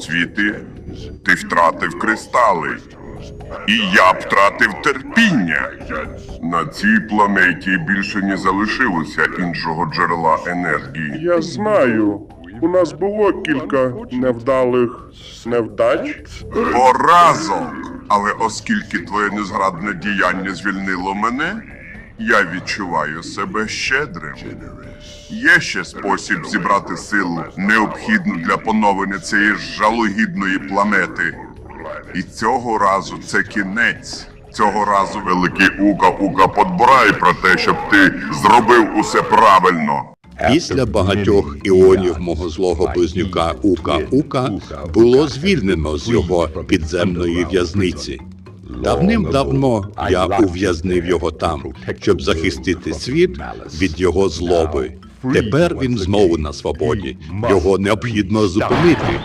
самоцвіти, ти втратив кристали. І я втратив терпіння. На цій планеті більше не залишилося іншого джерела енергії. Я знаю. У нас було кілька невдалих невдач. Поразок! Але оскільки твоє незграбне діяння звільнило мене, я відчуваю себе щедрим. Є ще спосіб зібрати силу, необхідну для поновлення цієї жалогідної планети. І цього разу це кінець. Цього разу великий Ука-Ука подбирає про те, щоб ти зробив усе правильно. Після багатьох іонів мого злого близнюка Ука-Ука було звільнено з його підземної в'язниці. Давним-давно я ув'язнив його там, щоб захистити світ від його злоби. Тепер він знову на свободі. Його необхідно зупинити.